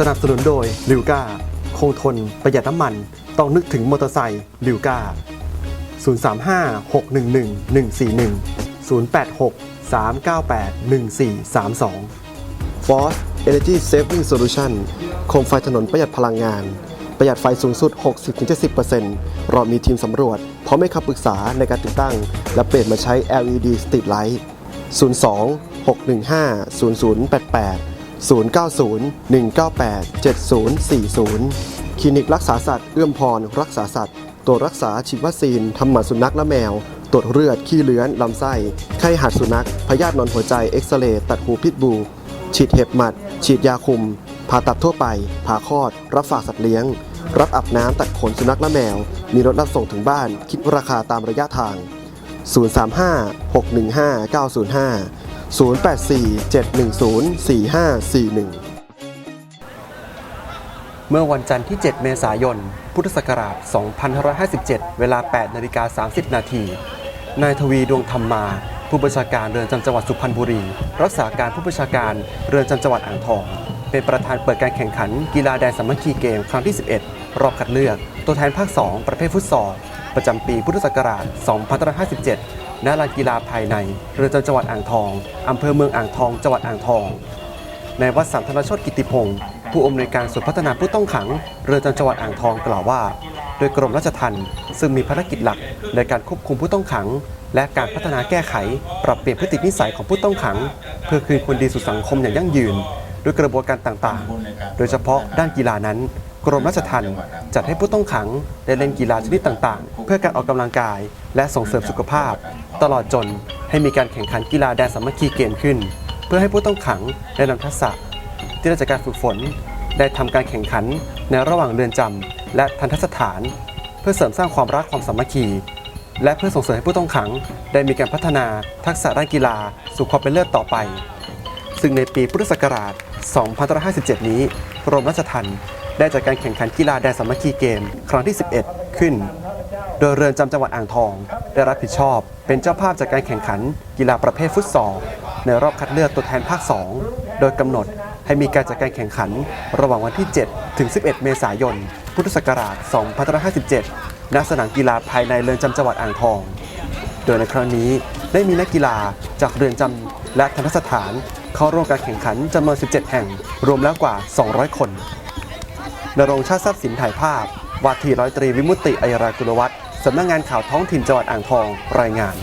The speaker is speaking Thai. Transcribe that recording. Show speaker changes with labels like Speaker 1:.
Speaker 1: สนับสนุนโดยลิวก้าคงทน ประหยัดน้ำมัน ต้องนึกถึงมอเตอร์ไซค์ลิวก้า035 611 141 086 398 1432 Force Energy Saving Solution โคมไฟถนนประหยัดพลังงาน ประหยัดไฟสูงสุด 60-70%เรามีทีมสำรวจ พร้อมให้คำปรึกษาในการติดตั้ง และเปลี่ยนมาใช้ LED Street Light 02 615 0088 090 198 7040 คลินิกรักษาสัตว์เอื้อมพรรักษาสัตว์ตรวจรักษาฉีดวัคซีนทำหมันสุนัขและแมว ตรวจเลือด ขี้เลื้อน ลำไส้ ไข้หัดสุนัข พยาธินอนหัวใจ เอ็กซเรย์ ตัดหูพิษบู ฉีดเห็บหมัด ฉีดยาคุม ผ่าตัดทั่วไป ผ่าคลอด รับฝากสัตว์เลี้ยง รับอาบน้ำตัดขนสุนัขและแมว มีรถรับส่งถึงบ้าน คิดราคาตามระยะทาง 035 615 905 084 710 4541 เมื่อวันจันทร์ที่ 7 เมษายน พุทธศักราช 2557 เวลา 8นาฬิกา30 นาที นายทวีดวงธรรมมา ผู้บัญชาการเรือนจำจังหวัดสุพรรณบุรี รักษาการผู้บัญชาการเรือนจำจังหวัดอ่างทอง เป็นประธานเปิดการแข่งขัน กีฬาแดนสามัคคีเกม ครั้งที่ 11 รอบคัดเลือก ตัวแทนภาค 2 ประเภทฟุตซอล ประจำปีพุทธศักราช 2557 ณ ลานกีฬาภายในเรือนจำจังหวัดอ่างทอง อำเภอเมืองอ่างทอง จังหวัดอ่างทองในวัดสัมธนชตกิติพงศ์ผู้อำนวยการส่วนพัฒนาผู้ต้องขัง เรือนจำจังหวัดอ่างทองกล่าวว่า โดยกรมราชทัณฑ์ซึ่งมีภารกิจหลักในการควบคุมผู้ต้องขัง และการพัฒนาแก้ไข ปรับเปลี่ยนพฤตินิสัยของผู้ต้องขัง เพื่อคืนคนดีสู่สังคมอย่างยั่งยืน ด้วยกระบวนการต่างๆ โดยเฉพาะด้านกีฬานั้น กรมราชทัณฑ์จัดให้ผู้ต้องขังได้เล่นกีฬาชนิดต่างๆ เพื่อการออกกำลังกาย และส่งเสริมสุขภาพ ตลอดจนให้มีการแข่งขันกีฬาแดนสามัคคีเกมขึ้น เพื่อให้ผู้ต้องขังได้นำทักษะ ที่ได้จากการฝึกฝน ได้ทำการแข่งขันในระหว่างเรือนจำและทันทสถาน เพื่อเสริมสร้างความรักความสามัคคีและเพื่อส่งเสริมให้ผู้ต้องขัง ได้มีการพัฒนาทักษะด้านกีฬาสู่ความเป็นเลิศต่อไป ซึ่งในปีพุทธศักราช 2557 นี้กรมราชทัณฑ์ ได้จัดการแข่งขันกีฬาแดนสามัคคีเกม ครั้งที่ 11 ขึ้น โดยเรือนจำจังหวัดอ่างทอง ได้รับผิดชอบ เป็นเจ้าภาพจากการแข่งขันกีฬาประเภทฟุตซอลในรอบคัดเลือกตัวแทนภาค 2 โดยกำหนดให้มีการจัดการแข่งขัน ระหว่างวันที่ 7 ถึง 11 เมษายน พุทธศักราช 2557 ณ สนามกีฬาภายในเรือนจำจังหวัดอ่างทอง โดยในครั้งนี้ได้มีนักกีฬาจากเรือนจำและทันสถาน เข้าร่วมการแข่งขันจำนวน 17 แห่ง รวมแล้วกว่า 200 คน นรงชาติทรัพย์สินถ่ายภาพวาทีร้อยตรีวิมุตติอัยรากุลวัฒน์สำนักงานข่าวท้องถิ่นจังหวัดอ่างทองรายงาน